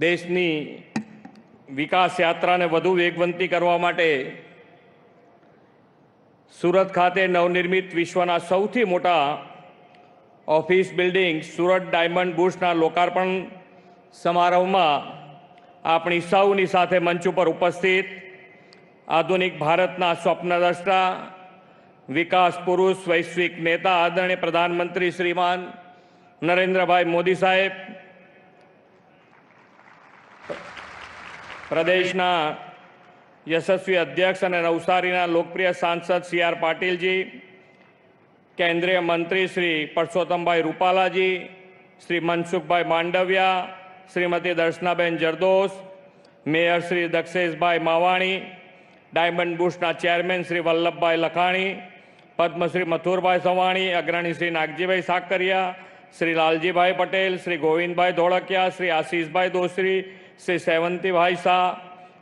દેશની વિકાસ યાત્રાને વધુ વેગવંતી કરવા માટે સુરત ખાતે નવનિર્મિત વિશ્વના સૌથી મોટા ઓફિસ બિલ્ડિંગ સુરત ડાયમંડ બુશના લોકાર્પણ સમારોહમાં આપણી સૌની સાથે મંચ ઉપર ઉપસ્થિત આધુનિક ભારતના સ્વપ્નદ્રષ્ટા, વિકાસ પુરુષ, વૈશ્વિક નેતા, આદરણીય પ્રધાનમંત્રી શ્રીમાન નરેન્દ્રભાઈ મોદી સાહેબ પ્રદેશના યશસ્વી અધ્યક્ષ અને નવસારીના લોકપ્રિય સાંસદ સી આર પાટીલજી કેન્દ્રીય મંત્રી શ્રી પરસોત્તમભાઈ રૂપાલાજી શ્રી મનસુખભાઈ માંડવિયા શ્રીમતી દર્શનાબેન Jardosh mayor Shri Daksheshbhai Mavani diamond બુશના chairman Shri Vallabhbhai લખાણી Padmashri Mathurbhai Savani અગ્રણી શ્રી નાગજીભાઈ સાકરિયા શ્રી લાલજીભાઈ પટેલ શ્રી ગોવિંદભાઈ ધોળકિયા શ્રી આશીષભાઈ દોશરી શ્રી સેવંતીભાઈ શાહ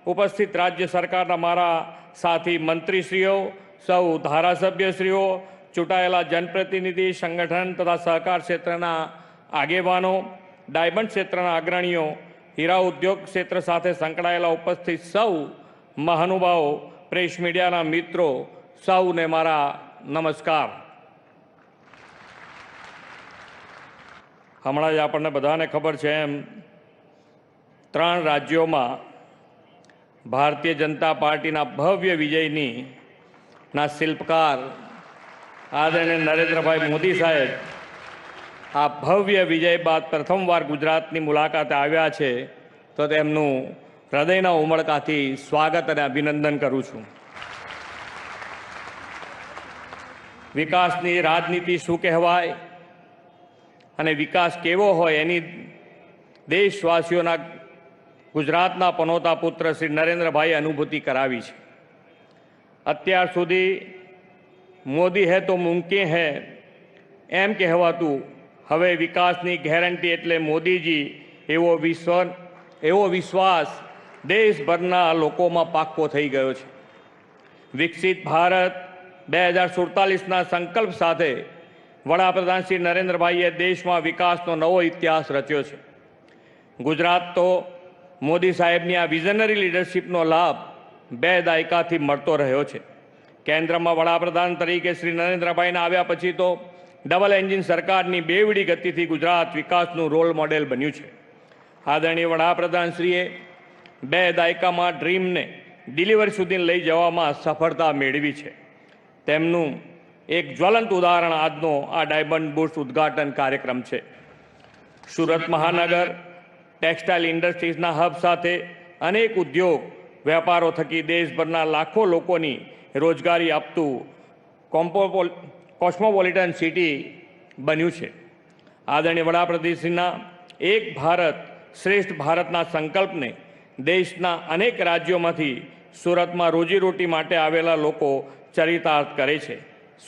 ઉપસ્થિત રાજ્ય સરકારના મારા સાથી મંત્રીશ્રીઓ, સૌ ધારાસભ્યશ્રીઓ, ચૂંટાયેલા જનપ્રતિનિધિ, સંગઠન તથા સહકાર ક્ષેત્રના આગેવાનો, ડાયમંડ ક્ષેત્રના અગ્રણીઓ, હીરા ઉદ્યોગ ક્ષેત્ર સાથે સંકળાયેલા ઉપસ્થિત સૌ મહાનુભાવો, પ્રેસ મીડિયાના મિત્રો, સૌને મારા નમસ્કાર. હમણાં જ આપણને બધાને ખબર છે એમ ત્રણ રાજ્યોમાં ભારતીય જનતા પાર્ટીના ભવ્ય વિજયની ના શિલ્પકાર આદરણીય નરેન્દ્રભાઈ મોદી સાહેબ આ ભવ્ય વિજય બાદ પ્રથમવાર ગુજરાતની મુલાકાતે આવ્યા છે, તો તેમનું હૃદયના ઉમળકાથી સ્વાગત અને અભિનંદન કરું છું. વિકાસની રાજનીતિ શું કહેવાય અને વિકાસ કેવો હોય એની દેશવાસીઓના ગુજરાતના પનોતા પુત્ર શ્રી નરેન્દ્રભાઈ અનુભૂતિ કરાવી છે. અત્યાર સુધી મોદી હે તો મુમકિન હે એમ કહેવાતું હવે વિકાસની ગેરંટી એટલે મોદીજી એવો વિશ્વ એવો વિશ્વાસ દેશભરના લોકોમાં પાક્કો થઈ ગયો છે. વિકસિત ભારત બે હજાર સુડતાલીસના સંકલ્પ સાથે વડાપ્રધાન શ્રી નરેન્દ્રભાઈએ દેશમાં વિકાસનો નવો ઇતિહાસ રચ્યો છે. ગુજરાત તો મોદી સાહેબની આ વિઝનરી લીડરશીપનો લાભ બે દાયકાથી મળતો રહ્યો છે. કેન્દ્રમાં વડાપ્રધાન તરીકે શ્રી નરેન્દ્રભાઈના આવ્યા પછી તો ડબલ એન્જિન સરકારની બેવડી ગતિથી ગુજરાત વિકાસનું રોલ મોડેલ બન્યું છે. આદરણીય વડાપ્રધાનશ્રીએ બે દાયકામાં ડ્રીમને ડિલિવરી સુધી લઈ જવામાં સફળતા મેળવી છે. તેમનું એક જ્વલંત ઉદાહરણ આજનો આ ડાયમંડ બુશ ઉદ્ઘાટન કાર્યક્રમ છે. સુરત મહાનગર ટેક્સટાઇલ ઇન્ડસ્ટ્રીઝના હબ સાથે અનેક ઉદ્યોગ, વેપારો થકી દેશભરના લાખો લોકોની રોજગારી આપતું કોમ્પોપોલ, કોસ્મોપોલિટન સિટી બન્યું છે. આદરણીય વડાપ્રધાનશ્રીના એક ભારત શ્રેષ્ઠ ભારતના સંકલ્પને દેશના અનેક રાજ્યોમાંથી સુરતમાં રોજીરોટી માટે આવેલા લોકો ચરિતાર્થ કરે છે.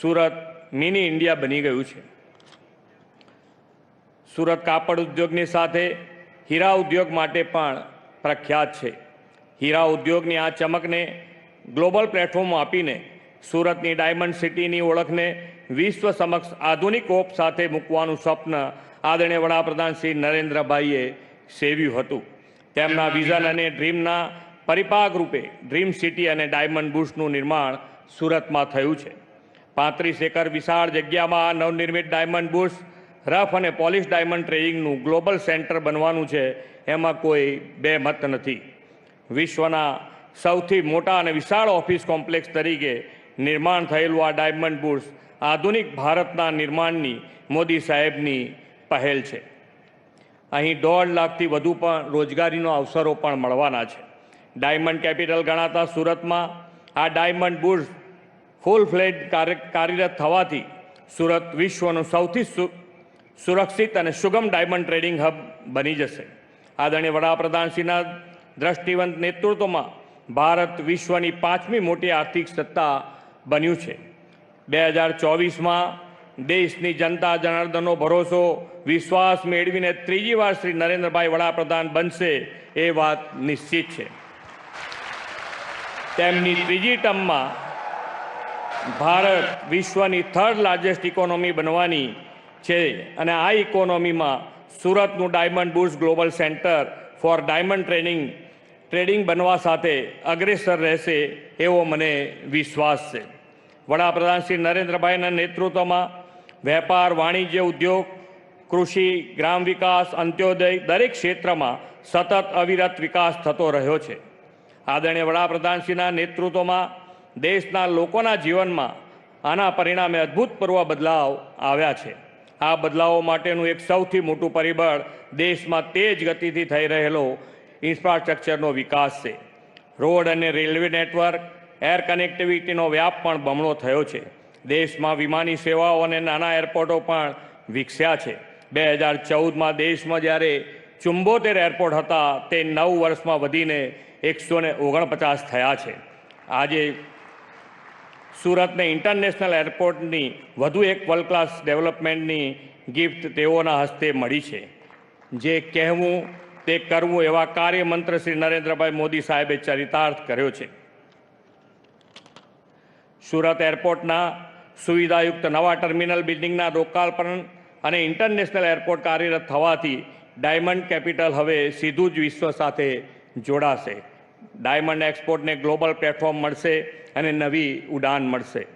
સુરત મિની ઇન્ડિયા બની ગયું છે. સુરત કાપડ ઉદ્યોગની સાથે હીરા ઉદ્યોગ માટે પણ પ્રખ્યાત છે. હીરા ઉદ્યોગની આ ચમકને ગ્લોબલ પ્લેટફોર્મ આપીને સુરતની ડાયમંડ સિટીની ઓળખને વિશ્વ સમક્ષ આધુનિક ઓપ સાથે મૂકવાનું સ્વપ્ન આદરણીય વડાપ્રધાન શ્રી નરેન્દ્રભાઈએ સેવ્યું હતું. તેમના વિઝન અને ડ્રીમના પરિપાક રૂપે ડ્રીમ સિટી અને ડાયમંડ બુશનું નિર્માણ સુરતમાં થયું છે. પાંત્રીસ એકર વિશાળ જગ્યામાં નવનિર્મિત ડાયમંડ બુશ રફ અને પોલિશ ડાયમંડ ટ્રેડિંગનું ગ્લોબલ સેન્ટર બનવાનું છે, એમાં કોઈ બે મત નથી. વિશ્વના સૌથી મોટા અને વિશાળ ઓફિસ કોમ્પ્લેક્સ તરીકે નિર્માણ થયેલું આ ડાયમંડ બુર્સ આધુનિક ભારતના નિર્માણની મોદી સાહેબની પહેલ છે. અહીં દોઢ લાખથી વધુ પણ રોજગારીનો અવસરો પણ મળવાના છે. ડાયમંડ કેપિટલ ગણાતા સુરતમાં આ ડાયમંડ બુર્સ ફૂલ ફ્લેડ કાર્યરત થવાથી સુરત વિશ્વનું સૌથી સુરક્ષિત અને સુગમ ડાયમંડ ટ્રેડિંગ હબ બની જશે. આદરણીય વડાપ્રધાનશ્રીના દ્રષ્ટિવંત નેતૃત્વમાં ભારત વિશ્વની પાંચમી મોટી આર્થિક સત્તા બન્યું છે. બે હજાર ચોવીસમાં દેશની જનતા જનાર્દનનો ભરોસો, વિશ્વાસ મેળવીને ત્રીજી વાર શ્રી નરેન્દ્રભાઈ વડાપ્રધાન બનશે એ વાત નિશ્ચિત છે. તેમની ત્રીજી ટર્મમાં ભારત વિશ્વની થર્ડ લાર્જેસ્ટ ઇકોનોમી બનવાની છે. અને આ ઇકોનોમીમાં સુરતનું diamond bourse global centre for diamond training trading બનવા સાથે અગ્રેસર રહેશે એવો મને વિશ્વાસ છે. વડાપ્રધાન શ્રી નરેન્દ્રભાઈના નેતૃત્વમાં વેપાર, વાણિજ્ય, ઉદ્યોગ, કૃષિ, ગ્રામ વિકાસ, અંત્યોદય દરેક ક્ષેત્રમાં સતત અવિરત વિકાસ થતો રહ્યો છે. આદરણીય વડાપ્રધાનશ્રીના નેતૃત્વમાં દેશના લોકોના જીવનમાં આના પરિણામે અદ્ભુતપૂર્વ બદલાવ આવ્યા છે. આ બદલાવો માટેનું એક સૌથી મોટું પરિબળ દેશમાં તેજ ગતિથી થઈ રહેલો ઇન્ફ્રાસ્ટ્રક્ચરનો વિકાસ છે. રોડ અને રેલવે નેટવર્ક, એર કનેક્ટિવિટીનો વ્યાપ પણ બમણો થયો છે. દેશમાં વિમાની સેવાઓ અને નાના એરપોર્ટો પણ વિકસ્યા છે. બે હજાર ચૌદમાં દેશમાં જ્યારે ચુંબોતેર એરપોર્ટ હતા, તે નવ વર્ષમાં વધીને એકસો ને ઓગણપચાસ થયા છે. આજે સુરતને ઇન્ટરનેશનલ એરપોર્ટની વધુ એક વર્લ્ડ ક્લાસ ડેવલપમેન્ટની ગિફ્ટ તેઓના હસ્તે મળી છે. જે કહેવું, તે કરવું એવા કાર્યમંત્ર શ્રી નરેન્દ્રભાઈ મોદી સાહેબે ચરિતાર્થ કર્યો છે. સુરત એરપોર્ટના સુવિધાયુક્ત નવા ટર્મિનલ બિલ્ડિંગના લોકાર્પણ અને ઇન્ટરનેશનલ એરપોર્ટ કાર્યરત થવાથી ડાયમંડ કેપિટલ હવે સીધું જ વિશ્વ સાથે જોડાશે. ડાયમંડ એક્સપોર્ટને ગ્લોબલ પ્લેટફોર્મ મળશે અને નવી ઉડાન મળશે.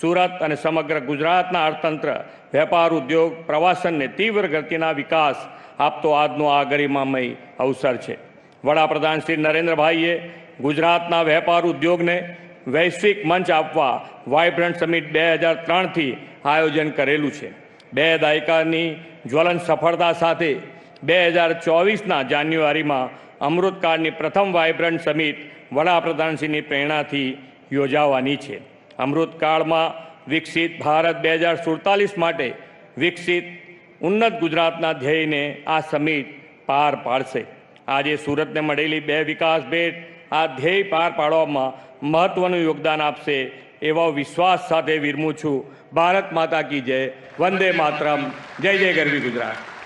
સુરત અને સમગ્ર ગુજરાતના અર્થતંત્ર, વેપાર ઉદ્યોગ, પ્રવાસનને તીવ્ર ગતિના વિકાસ આપતો આજનો આ ગરિમામય અવસર છે. વડાપ્રધાન શ્રી નરેન્દ્રભાઈએ ગુજરાતના વેપાર ઉદ્યોગને વૈશ્વિક મંચ આપવા વાઇબ્રન્ટ સમિટ બે હજાર ત્રણથી આયોજન કરેલું છે. બે દાયકાની જ્વલન સફળતા સાથે બે હજાર ચોવીસના જાન્યુઆરીમાં અમૃતકાળની પ્રથમ વાઇબ્રન્ટ સમિટ વડાપ્રધાનશ્રીની પ્રેરણાથી યોજાવાની છે. અમૃતકાળમાં વિકસિત ભારત બે હજાર સુડતાલીસ માટે વિકસિત ઉન્નત ગુજરાતના ધ્યેયને આ સમિટ પાર પાડશે. આજે સુરતને મળેલી બે વિકાસ ભેટ આ ધ્યેય પાર પાડવામાં મહત્વનું યોગદાન આપશે એવા વિશ્વાસ સાથે વિરમું છું. ભારત માતા કી જય. વંદે માતરમ. જય જય ગરવી ગુજરાત.